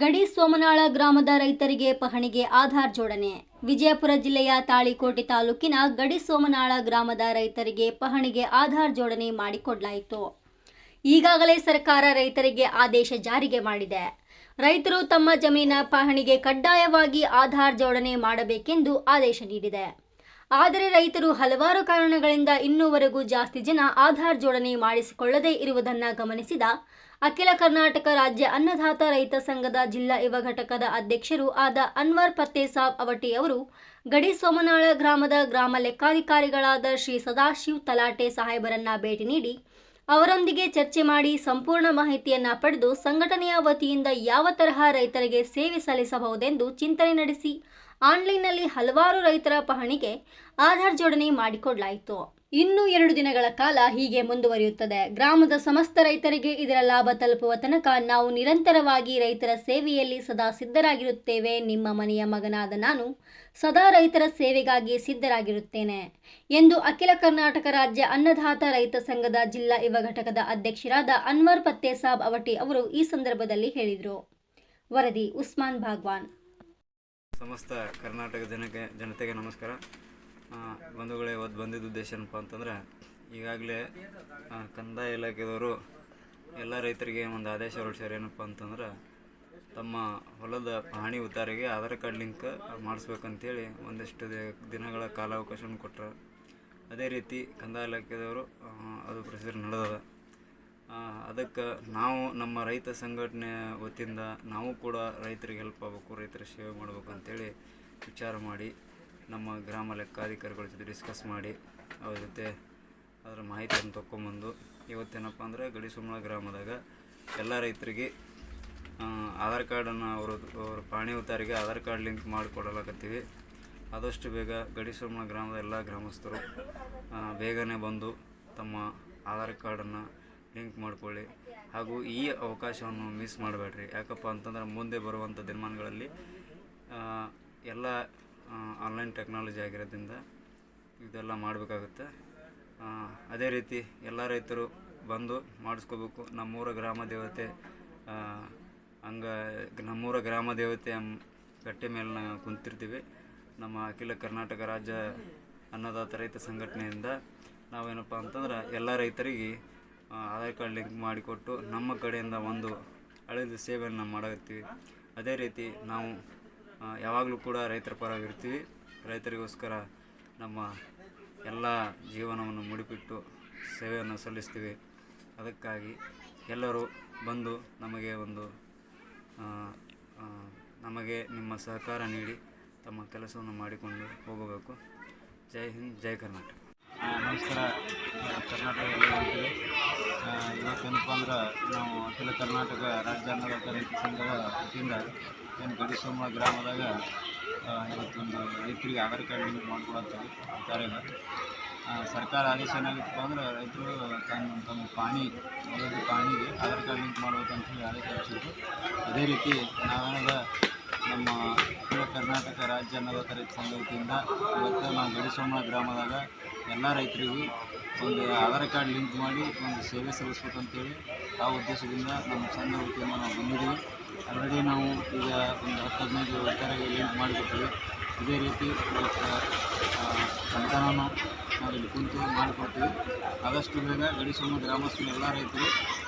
ಗಡಿ ಸೋಮನಾಳ ಗ್ರಾಮದ ರೈತರಿಗೆ ಪಹಣಿಗೆ ಆಧಾರ್ ಜೋಡಣೆ. ವಿಜಯಪುರ ಜಿಲ್ಲೆಯ ತಾಳಿಕೋಟೆ ತಾಲೂಕಿನ ಗಡಿ ಸೋಮನಾಳ ಗ್ರಾಮದ ರೈತರಿಗೆ ಪಹಣಿಗೆ ಆಧಾರ್ ಜೋಡಣೆ ಮಾಡಿಕೊಡಲಾಯಿತು. ಈಗಾಗಲೇ ಸರ್ಕಾರ ರೈತರಿಗೆ ಆದೇಶ ಜಾರಿಗೆ ಮಾಡಿದೆ. ರೈತರು ತಮ್ಮ ಜಮೀನ ಪಹಣಿಗೆ ಕಡ್ಡಾಯವಾಗಿ ಆಧಾರ್ ಜೋಡಣೆ ಮಾಡಬೇಕೆಂದು ಆದೇಶ ನೀಡಿದೆ. ಆದರೆ ರೈತರು ಹಲವಾರು ಕಾರಣಗಳಿಂದ ಇನ್ನೂವರೆಗೂ ಜಾಸ್ತಿ ಜನ ಆಧಾರ್ ಜೋಡಣೆ ಮಾಡಿಸಿಕೊಳ್ಳದೇ ಇರುವುದನ್ನು ಗಮನಿಸಿದ ಅಖಿಲ ಕರ್ನಾಟಕ ರಾಜ್ಯ ಅನ್ನದಾತ ರೈತ ಸಂಘದ ಜಿಲ್ಲಾ ಯುವ ಘಟಕದ ಅಧ್ಯಕ್ಷರು ಆದ ಅನ್ವರ್ ಫತ್ತೇಸಾಬ್ ಅವಟಿ ಅವರು, ಗಡಿ ಸೋಮನಾಳ ಗ್ರಾಮದ ಗ್ರಾಮ ಲೆಕ್ಕಾಧಿಕಾರಿಗಳಾದ ಶ್ರೀ ಸದಾಶಿವ್ ತಲಾಟೆ ಸಾಹೇಬರನ್ನ ಭೇಟಿ ನೀಡಿ ಅವರೊಂದಿಗೆ ಚರ್ಚೆ ಮಾಡಿ ಸಂಪೂರ್ಣ ಮಾಹಿತಿಯನ್ನ ಪಡೆದು ಸಂಘಟನೆಯ ವತಿಯಿಂದ ಯಾವ ತರಹ ರೈತರಿಗೆ ಸೇವೆ ಸಲ್ಲಿಸಬಹುದೆಂದು ಚಿಂತನೆ ನಡೆಸಿ ಆನ್ಲೈನ್ನಲ್ಲಿ ಹಲವಾರು ರೈತರ ಪಹಣಿಗೆ ಆಧಾರ್ ಜೋಡಣೆ ಮಾಡಿಕೊಡಲಾಯಿತು. ಇನ್ನು ಎರಡು ದಿನಗಳ ಕಾಲ ಹೀಗೆ ಮುಂದುವರಿಯುತ್ತದೆ. ಗ್ರಾಮದ ಸಮಸ್ತ ರೈತರಿಗೆ ಇದರ ಲಾಭ ತಲುಪುವ ತನಕ ನಾವು ನಿರಂತರವಾಗಿ ರೈತರ ಸೇವೆಯಲ್ಲಿ ಸದಾ ಸಿದ್ಧರಾಗಿರುತ್ತೇವೆ. ನಿಮ್ಮ ಮನೆಯ ಮಗನಾದ ನಾನು ಸದಾ ರೈತರ ಸೇವೆಗಾಗಿ ಸಿದ್ಧರಾಗಿರುತ್ತೇನೆ ಎಂದು ಅಖಿಲ ಕರ್ನಾಟಕ ರಾಜ್ಯ ಅನ್ನದಾತ ರೈತ ಸಂಘದ ಜಿಲ್ಲಾ ಯುವ ಘಟಕದ ಅಧ್ಯಕ್ಷರಾದ ಅನ್ವರ್ ಪತ್ತೇಸಾಬ್ ಅವಟಿ ಅವರು ಈ ಸಂದರ್ಭದಲ್ಲಿ ಹೇಳಿದರು. ವರದಿ ಉಸ್ಮಾನ್ ಭಾಗ್ವಾನ್. ಸಮಸ್ತ ಕರ್ನಾಟಕ ಜನಕ್ಕೆ ಜನತೆಗೆ ನಮಸ್ಕಾರ. ಬಂಧುಗಳೇ, ಇವತ್ತು ಬಂದಿದ್ದ ಉದ್ದೇಶ ಏನಪ್ಪ ಅಂತಂದ್ರೆ, ಈಗಾಗಲೇ ಕಂದಾಯ ಇಲಾಖೆದವರು ಎಲ್ಲ ರೈತರಿಗೆ ಒಂದು ಆದೇಶ ಹೊರಡಿಸ್ಯಾರ ಏನಪ್ಪ ಅಂತಂದ್ರೆ, ತಮ್ಮ ಹೊಲದ ಪಹಣಿ ಉತ್ತಾರಿಗೆ ಆಧಾರ್ ಕಾರ್ಡ್ ಲಿಂಕ್ ಮಾಡಿಸ್ಬೇಕಂತೇಳಿ ಒಂದಿಷ್ಟು ದಿನಗಳ ಕಾಲಾವಕಾಶವನ್ನು ಕೊಟ್ಟರು ಅದೇ ರೀತಿ ಕಂದಾಯ ಇಲಾಖೆದವರು ಅದು ಪ್ರೊಸೀಜರ್ ನಡೆದದ. ಅದಕ್ಕೆ ನಾವು ನಮ್ಮ ರೈತ ಸಂಘಟನೆ ವತಿಯಿಂದ ನಾವು ಕೂಡ ರೈತರಿಗೆ ಹೆಲ್ಪ್ ಆಗಬೇಕು, ರೈತರ ಸೇವೆ ಮಾಡಬೇಕು ಅಂತೇಳಿ ವಿಚಾರ ಮಾಡಿ, ನಮ್ಮ ಗ್ರಾಮ ಲೆಕ್ಕಾಧಿಕಾರಿಗಳ ಜೊತೆ ಡಿಸ್ಕಸ್ ಮಾಡಿ, ಅವ್ರ ಜೊತೆ ಅದರ ಮಾಹಿತಿಯನ್ನು ತೊಗೊಂಬಂದು ಇವತ್ತೇನಪ್ಪ ಅಂದರೆ ಗಡಿಸುಮಳ ಗ್ರಾಮದಾಗ ಎಲ್ಲ ರೈತರಿಗೆ ಆಧಾರ್ ಕಾರ್ಡನ್ನು ಅವರು, ಅವ್ರ ಪಾಣಿ ಉತ್ತಾರಿಗೆ ಆಧಾರ್ ಕಾರ್ಡ್ ಲಿಂಕ್ ಮಾಡಿಕೊಡಲಕತ್ತೀವಿ. ಆದಷ್ಟು ಬೇಗ ಗಡಿಸುಮಳ ಗ್ರಾಮದ ಎಲ್ಲ ಗ್ರಾಮಸ್ಥರು ಬೇಗನೆ ಬಂದು ತಮ್ಮ ಆಧಾರ್ ಕಾರ್ಡನ್ನು ಲಿಂಕ್ ಮಾಡಿಕೊಳ್ಳಿ. ಹಾಗೂ ಈ ಅವಕಾಶವನ್ನು ಮಿಸ್ ಮಾಡಬೇಡ್ರಿ. ಯಾಕಪ್ಪ ಅಂತಂದ್ರೆ ಮುಂದೆ ಬರುವಂಥ ದಿನಮಾನಗಳಲ್ಲಿ ಎಲ್ಲ ಆನ್ಲೈನ್ ಟೆಕ್ನಾಲಜಿ ಆಗಿರೋದ್ರಿಂದ ಇದೆಲ್ಲ ಮಾಡಬೇಕಾಗುತ್ತೆ. ಅದೇ ರೀತಿ ಎಲ್ಲ ರೈತರು ಬಂದು ಮಾಡಿಸ್ಕೋಬೇಕು. ನಮ್ಮೂರ ಗ್ರಾಮ ದೇವತೆ ಹಂಗ ನಮ್ಮೂರ ಗ್ರಾಮ ದೇವತೆ ಕಟ್ಟೆ ಮೇಲೆ ಕುಂತಿರ್ತೀವಿ. ನಮ್ಮ ಅಖಿಲ ಕರ್ನಾಟಕ ರಾಜ್ಯ ಅನ್ನದಾತ ರೈತ ಸಂಘಟನೆಯಿಂದ ನಾವೇನಪ್ಪ ಅಂತಂದ್ರೆ ಎಲ್ಲ ರೈತರಿಗೆ ಆಧಾರ್ ಕಾರ್ಡ್ ಲಿಂಕ್ ಮಾಡಿಕೊಟ್ಟು ನಮ್ಮ ಕಡೆಯಿಂದ ಒಂದು ಹಳೆದ ಸೇವೆಯನ್ನು ಮಾಡಕತ್ತೀವಿ. ಅದೇ ರೀತಿ ನಾವು ಯಾವಾಗಲೂ ಕೂಡ ರೈತರ ಪರವಾಗಿರ್ತೀವಿ. ರೈತರಿಗೋಸ್ಕರ ನಮ್ಮ ಎಲ್ಲ ಜೀವನವನ್ನು ಮುಡಿಪಿಟ್ಟು ಸೇವೆಯನ್ನು ಸಲ್ಲಿಸ್ತೀವಿ. ಅದಕ್ಕಾಗಿ ಎಲ್ಲರೂ ಬಂದು ನಮಗೆ ಒಂದು ನಮಗೆ ನಿಮ್ಮ ಸಹಕಾರ ನೀಡಿ ತಮ್ಮ ಕೆಲಸವನ್ನು ಮಾಡಿಕೊಂಡು ಹೋಗಬೇಕು. ಜೈ ಹಿಂದ್, ಜೈ ಕರ್ನಾಟಕ. ನಮಸ್ಕಾರ. ಕರ್ನಾಟಕದಲ್ಲಿ ಇವತ್ತೇನಪ್ಪ ಅಂದ್ರೆ ನಾವು ಅಖಿಲ ಕರ್ನಾಟಕ ರಾಜ್ಯ ಅನ್ನದಾತ ರೈತ ಸಂಘದ ವತಿಯಿಂದ ಏನು ಗಡಿಸೋಮ ಗ್ರಾಮದಾಗ ಇವತ್ತೊಂದು ರೈತರಿಗೆ ಆಧಾರ್ ಕಾರ್ಡ್ ಲಿಂಕ್ ಮಾಡ್ಕೊಳತ್ತೀವಿ ಕಾರ್ಯಗಳು ಸರ್ಕಾರ ಆದೇಶ ಏನಾಗಿತ್ತಪ್ಪ ಅಂದ್ರೆ ರೈತರು ತಮ್ಮ ತಮ್ಮ ಪಾಣಿ ಮೊದಲು ಪಾಣಿಗೆ ಆಧಾರ್ ಕಾರ್ಡ್ ಲಿಂಕ್ ಮಾಡ್ಬೇಕಂತ ಹೇಳಿ ಆದೇಶ ಅದೇ ರೀತಿ ನಾವೇನದ ನಮ್ಮ ಕರ್ನಾಟಕ ರಾಜ್ಯ ಅನ್ನದಾತ ರೈತ ಸಂಘ ವತಿಯಿಂದ ಇವತ್ತು ನಾವು ಗಡಿಸೋಮ ಗ್ರಾಮದಾಗ ಎಲ್ಲ ರೈತರಿಗೂ ಒಂದು ಆಧಾರ್ ಕಾರ್ಡ್ ಲಿಂಕ್ ಮಾಡಿ ಒಂದು ಸೇವೆ ಸಲ್ಲಿಸ್ಬೇಕಂತೇಳಿ ಆ ಉದ್ದೇಶದಿಂದ ನಮ್ಮ ಸಂಘ ವತಿಯಿಂದ ನಾವು ಬಂದಿದ್ದೀವಿ. ಆಲ್ರೆಡಿ ನಾವು ಈಗ ಒಂದು ಹತ್ತು ಹದಿನೈದು ರೈತರಿಗೆ ಲಿಂಕ್ ಮಾಡಿಕೊಡ್ತೀವಿ ಇದೇ ರೀತಿ ಸಂತಾನವನ್ನು ನಾವು ಇಲ್ಲಿ ಕುಂತು ಮಾಡಿಕೊಡ್ತೀವಿ. ಆದಷ್ಟು ಬೇಗ ಗಡಿಸೋಮ ಗ್ರಾಮಸ್ಥರು ಎಲ್ಲ ರೈತರು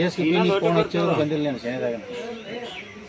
ಎಸ್ ಫೋನ್ ಹಚ್ಚಿದ್ರು ಬಂದಿಲ್ಲ ಶನಿದಾಗ